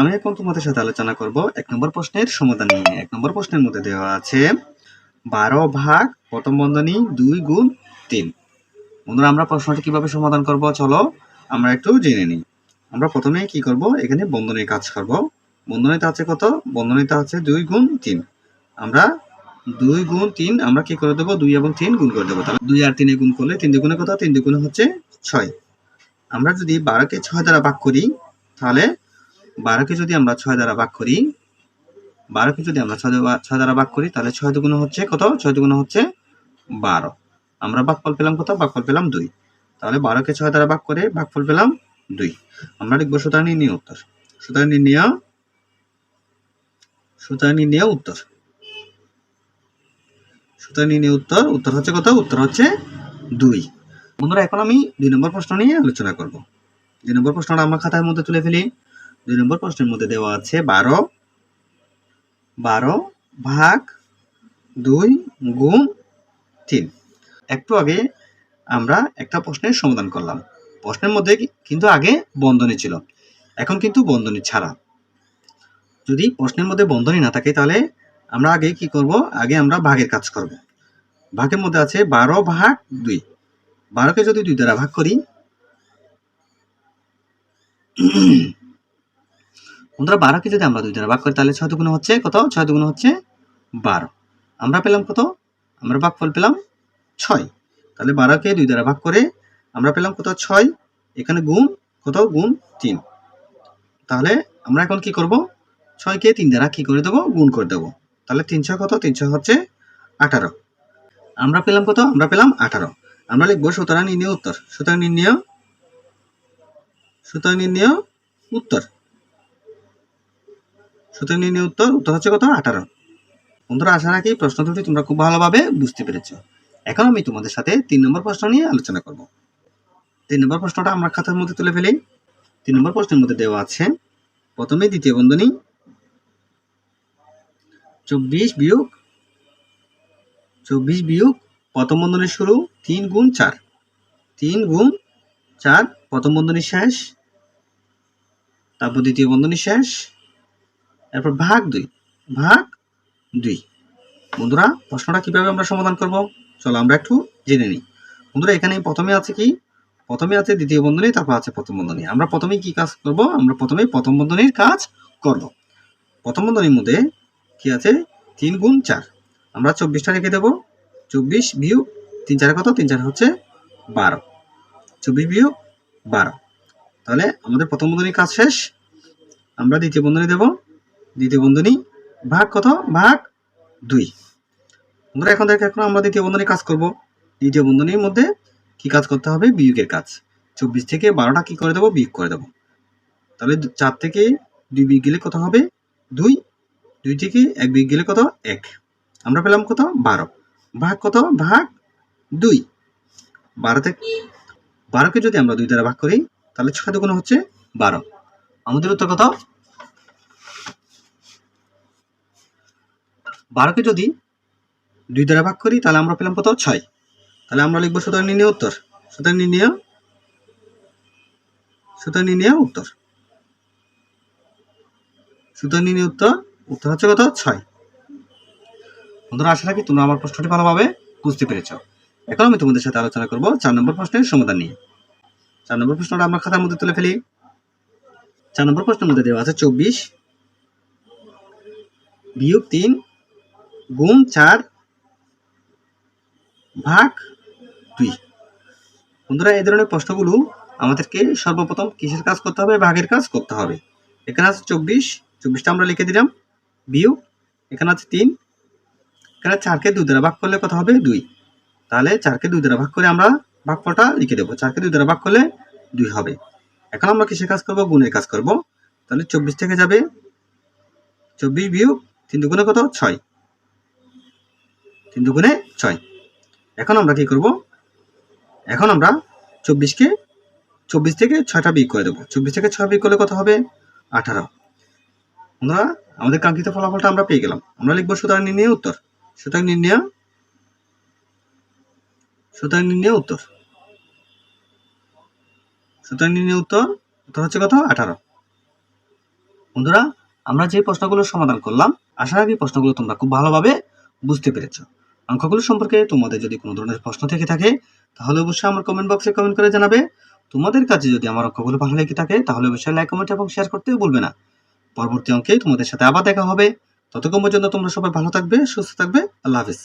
আমি এখন তোমাদের সাথে আলোচনা করব এক নম্বর প্রশ্নের সমাধান নিয়ে। এক নম্বর প্রশ্নের মধ্যে দেওয়া আছে, বারো ভাগ প্রথম বন্ধনী দুই গুণ তিন। বন্ধুরা, আমরা প্রশ্নটি কীভাবে সমাধান করব? চলো আমরা একটু জেনে নিই। আমরা প্রথমে কি করব? এখানে বন্ধনীর কাজ করব। বন্ধনীতে আছে কত? বন্ধনীতে আছে দুই গুণ তিন। আমরা দুই গুণ তিন, আমরা কি করে দেবো? দুই এবং তিন গুণ করে দেবো। তাহলে দুই আর তিনে গুণ করলে তিন দুগুণে কত? তিন দুগুণে হচ্ছে ছয়। আমরা যদি বারোকে ছয় দ্বারা ভাগ করি, তাহলে বারোকে যদি আমরা ছয় দ্বারা ভাগ করি, বারোকে যদি আমরা ছয় ছয় দ্বারা ভাগ করি, তাহলে ছয় দুগুণ হচ্ছে কত? ছয় দুগুণ হচ্ছে বারো। আমরা ভাগফল পেলাম কত? ভাগফল পেলাম দুই। তাহলে বারোকে ছয় দ্বারা ভাগ করে ভাগফল পেলাম দুই। আমরা লিখব সুতরাং নির্ণয় উত্তর। সুতরাং নির্ণয় সুতরাং নির্ণয় উত্তর। সুতরাং নির্ণয় উত্তর। উত্তর হচ্ছে কত? উত্তর হচ্ছে দুই। বন্ধুরা, এখন আমি দুই নম্বর প্রশ্ন নিয়ে আলোচনা করব। দুই নম্বর প্রশ্নটা আমার খাতার মধ্যে তুলে ফেলি। দুই নম্বর প্রশ্নের মধ্যে দেওয়া আছে বারো বারো ভাগ দুই গুণ তিন। একটু আগে আমরা একটা প্রশ্নের সমাধান করলাম। প্রশ্নের মধ্যে কিন্তু আগে বন্ধনী ছিল। এখন কিন্তু বন্ধনী ছাড়া। যদি প্রশ্নের মধ্যে বন্ধনী না থাকে তাহলে আমরা আগে কি করব? আগে আমরা ভাগের কাজ করব। ভাগের মধ্যে আছে বারো ভাগ দুই। বারোকে যদি দুই দ্বারা ভাগ করি বন্ধুরা বারোকে যদি আমরা দুই দ্বারা ভাগ করি, তাহলে ছয় দুগুণ হচ্ছে কত? ছয় দুগুণ হচ্ছে বারো। আমরা পেলাম কত? আমরা ভাগফল পেলাম ছয়। তাহলে বারোকে দুই দ্বারা ভাগ করে আমরা পেলাম কত? ছয়। এখানে গুণ কত? গুণ তিন। তাহলে আমরা এখন কি করব? ছয়কে তিন দ্বারা কি করে দেবো? গুণ করে দেবো। তাহলে তিনশো কত? তিনশো হচ্ছে আঠারো। আমরা পেলাম কত? আমরা পেলাম আঠারো। আমরা লিখব সুতরাং নির্ণয় উত্তর। সুতরাং নির্ণয় সুতরাং নির্ণয় উত্তর। সুতরাং নির্ণয় উত্তর উত্তর হচ্ছে কত? আঠারো। বন্ধুরা, আশা রাখি প্রশ্ন দুটি তোমরা খুব ভালোভাবে বুঝতে পেরেছ। এখন আমি তোমাদের সাথে তিন নম্বর প্রশ্ন নিয়ে আলোচনা করব। তিন নম্বর প্রশ্নটা আমরা খাতার মধ্যে তুলে ফেলি। তিন নম্বর প্রশ্নের মধ্যে দেওয়া আছে, প্রথমে দ্বিতীয় বন্ধনী, চব্বিশ বিয়োগ চব্বিশ বিয়োগ প্রথম বন্ধনীর শুরু তিন গুণ চার। তিন গুণ চার, প্রথম বন্ধনীর শেষ, তারপর দ্বিতীয় বন্ধনীর শেষ এরপর ভাগ দুই। ভাগ দুই। বন্ধুরা, প্রশ্নটা কীভাবে আমরা সমাধান করব? চলো আমরা একটু জেনে নিই। বন্ধুরা, এখানে প্রথমে আছে কি? প্রথমে আছে দ্বিতীয় বন্ধনী, তারপর আছে প্রথম বন্ধনী। আমরা প্রথমে কি কাজ করব? আমরা প্রথমে প্রথম বন্ধনীর কাজ করব। প্রথম বন্ধনীর মধ্যে কি আছে? তিন গুণ চার। আমরা চব্বিশটা রেখে দেবো। চব্বিশ বিয়োগ তিন চারে কত? তিন চার হচ্ছে বারো। চব্বিশ বিয়োগ বারো। তাহলে আমাদের প্রথম বন্ধনীর কাজ শেষ। আমরা দ্বিতীয় বন্ধনী দেব। দ্বিতীয় বন্ধনী ভাগ কত? ভাগ দুই। বন্ধুরা, এখন দেখো, এখন আমরা দ্বিতীয় বন্ধনী কাজ করব। দ্বিতীয় বন্ধনীর মধ্যে কি কাজ করতে হবে? বিয়োগের কাজ। চব্বিশ থেকে বারোটা কি করে দেবো? বিয়োগ করে দেবো। তাহলে চার থেকে দুই বিয়োগ গেলে কত হবে? দুই। দুই থেকে এক বিয়োগ গেলে কত? এক। আমরা পেলাম কত? বারো। ভাগ কত? ভাগ দুই। বারো থেকে বারোকে যদি আমরা দুই দ্বারা ভাগ করি, তাহলে ছয় দুগুণ হচ্ছে বারো। আমাদের উত্তর কত? বারোকে যদি দুই দ্বারা ভাগ করি, তাহলে আমরা পেলাম কত? ছয়। তাহলে আমরা লিখব সুতরাং নির্ণয় উত্তর। সুতরাং নির্ণয় সুতরাং নির্ণয় উত্তর। সুতরাং নির্ণয় উত্তর উত্তর হচ্ছে কত? ছয়। বন্ধুরা, আশা রাখি তোমরা আমার প্রশ্নটি ভালোভাবে বুঝতে পেরেছ। এখন আমি তোমাদের সাথে আলোচনা করব চার নম্বর প্রশ্নের সমাধান নিয়ে। চার নম্বর প্রশ্নটা আমরা খাতার মধ্যে তুলে ফেলি। চার নম্বর প্রশ্নের মধ্যে দেওয়া আছে চব্বিশ বিয়োগ তিন গুণ চার ভাগ দুই। বন্ধুরা, এই ধরনের প্রশ্নগুলো আমাদেরকে সর্বপ্রথম কিসের কাজ করতে হবে? ভাগের কাজ করতে হবে। এখানে আছে চব্বিশ, চব্বিশটা আমরা লিখে দিলাম। বিয়োগ, এখানে আছে তিন, এখানে চারকে দুই দ্বারা ভাগ করলে কত হবে? দুই। তাহলে চারকে দুই দ্বারা ভাগ করে আমরা ভাগফলটা লিখে দেবো। চারকে দুই দ্বারা ভাগ করলে দুই হবে। এখন আমরা কিসের কাজ করব? গুণের কাজ করব। তাহলে চব্বিশ থেকে যাবে। চব্বিশ বিয়োগ তিন দুগুণে কত? ছয়। তিন দুগুণে ছয়। এখন আমরা কি করব? এখন আমরা চব্বিশকে, চব্বিশ থেকে ছয়টা বিয়োগ করে দেবো। চব্বিশ থেকে ছয় বিয়োগ করলে কত হবে? আঠারো। বন্ধুরা, আমাদের কাঙ্ক্ষিত ফলাফলটা আমরা পেয়ে গেলাম। আমরা লিখব সুতরাং নির্ণয় উত্তর। সুতরাং নির্ণয় সুতরাং নির্ণয় উত্তর। সুতরাং নির্ণয় উত্তর উত্তর হচ্ছে কত? আঠারো। বন্ধুরা, আমরা যে প্রশ্নগুলোর সমাধান করলাম, আশা রাখি প্রশ্নগুলো তোমরা খুব ভালোভাবে বুঝতে পেরেছ। অঙ্কগুলো সম্পর্কে তোমাদের যদি কোনো ধরনের প্রশ্ন থেকে থাকে, তাহলে অবশ্যই আমার কমেন্ট বক্সে কমেন্ট করে জানাবে। তোমাদের কাছে যদি আমার অঙ্কগুলো ভালো লেগে থাকে, তাহলে অবশ্যই লাইক কমেন্ট এবং শেয়ার করতেও বলবে না। পরবর্তী অঙ্কে তোমাদের সাথে আবার দেখা হবে। ততক্ষণ পর্যন্ত তোমরা সবাই ভালো থাকবে, সুস্থ থাকবে। আল্লাহ হাফিজ।